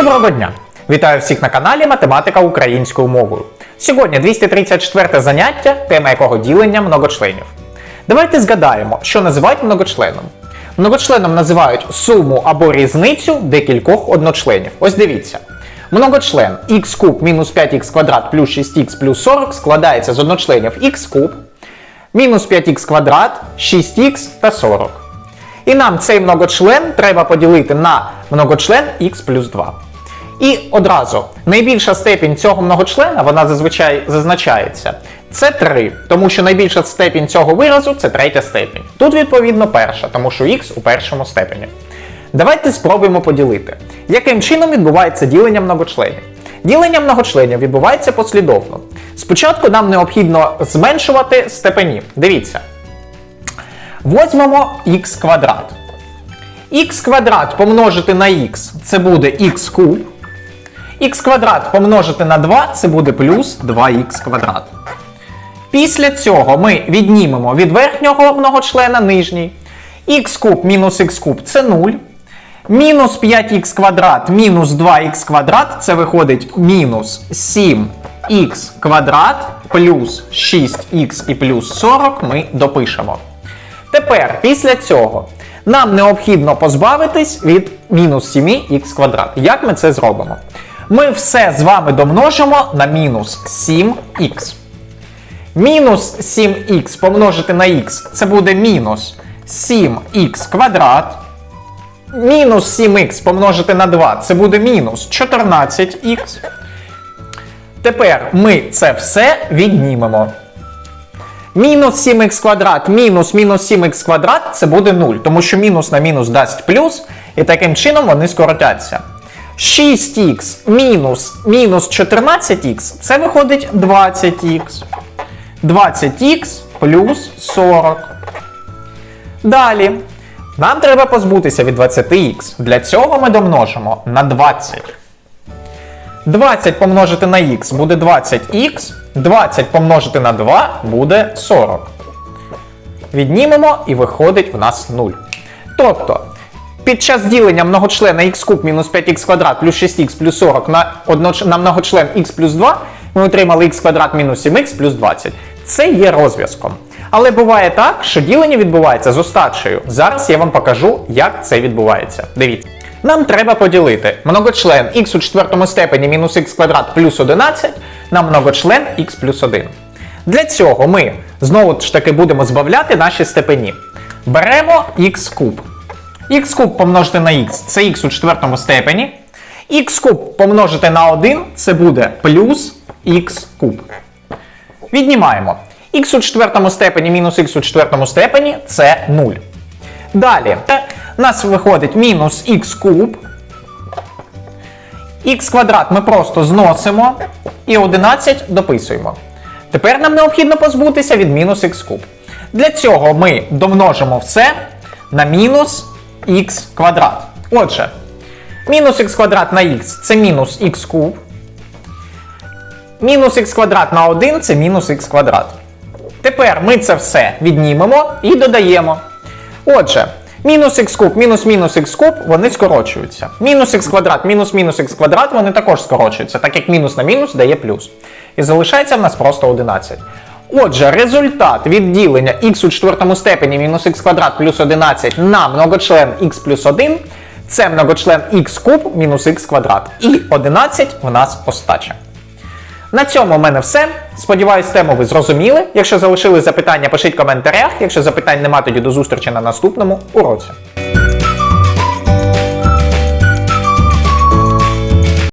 Доброго дня! Вітаю всіх на каналі Математика українською мовою. Сьогодні 234 заняття, тема якого ділення многочленів. Давайте згадаємо, що називають многочленом. Многочленом називають суму або різницю декількох одночленів. Ось дивіться. Многочлен х куб мінус 5х квадрат плюс 6х плюс 40 складається з одночленів х куб, мінус 5х квадрат, 6х та 40. І нам цей многочлен треба поділити на многочлен х плюс 2. І одразу найбільша степінь цього многочлена, вона зазвичай зазначається. Це 3, тому що найбільша степінь цього виразу це третя степінь. Тут, відповідно, перша, тому що х у першому степені. Давайте спробуємо поділити. Яким чином відбувається ділення многочленів? Ділення многочленів відбувається послідовно. Спочатку нам необхідно зменшувати степені. Дивіться. Возьмемо х квадрат. х квадрат помножити на х це буде х куб. Х квадрат помножити на 2 це буде плюс 2х квадрат. Після цього ми віднімемо від верхнього многочлена нижній. х куб мінус х куб це 0. Мінус 5х квадрат мінус 2х квадрат це виходить мінус 7х квадрат плюс 6х і плюс 40 ми допишемо. Тепер, після цього, нам необхідно позбавитись від мінус 7х квадрат. Як ми це зробимо? Ми все з вами домножимо на мінус 7х. Мінус 7х помножити на х це буде мінус 7х квадрат. Мінус 7х помножити на 2 це буде мінус 14х. Тепер ми це все віднімемо. Мінус 7х квадрат мінус мінус 7х квадрат це буде 0, тому що мінус на мінус дасть плюс, і таким чином вони скоротяться. 6х мінус мінус 14х це виходить 20х. 20х плюс 40. Далі. Нам треба позбутися від 20х. Для цього ми домножимо на 20. 20 помножити на х буде 20х, 20 помножити на 2 буде 40. Віднімемо і виходить в нас 0. Тобто, під час ділення многочлена х куб мінус 5х квадрат плюс 6х плюс 40 на, одноч... на многочлен х плюс 2 ми отримали х квадрат мінус 7х плюс 20. Це є розв'язком. Але буває так, що ділення відбувається з остачею. Зараз я вам покажу, як це відбувається. Дивіться. Нам треба поділити многочлен х у четвертому степені мінус х квадрат плюс 11 на многочлен х плюс 1. Для цього ми знову ж таки будемо збавляти наші степені. Беремо х куб. Х куб помножити на х це х у четвертому степені. х куб помножити на 1 це буде плюс х куб. Віднімаємо. х у четвертому степені мінус х у четвертому степені це 0. Далі, у нас виходить мінус х куб. х квадрат ми просто зносимо і 11 дописуємо. Тепер нам необхідно позбутися від мінус х куб. Для цього ми домножимо все на мінус х квадрат. Отже, мінус х квадрат на х це мінус х куб. Мінус х квадрат на 1 це мінус х квадрат. Тепер ми це все віднімемо і додаємо. Отже, мінус х куб, мінус мінус х куб, вони скорочуються. Мінус х квадрат, мінус мінус х квадрат, вони також скорочуються, так як мінус на мінус дає плюс. І залишається в нас просто 11. Отже, результат відділення х у четвертому степені мінус х квадрат плюс 11 на многочлен х плюс 1 це многочлен х куб мінус х квадрат. І 11 в нас остача. На цьому в мене все. Сподіваюсь, тему ви зрозуміли. Якщо залишили запитання, пишіть в коментарях. Якщо запитань нема, тоді до зустрічі на наступному уроці.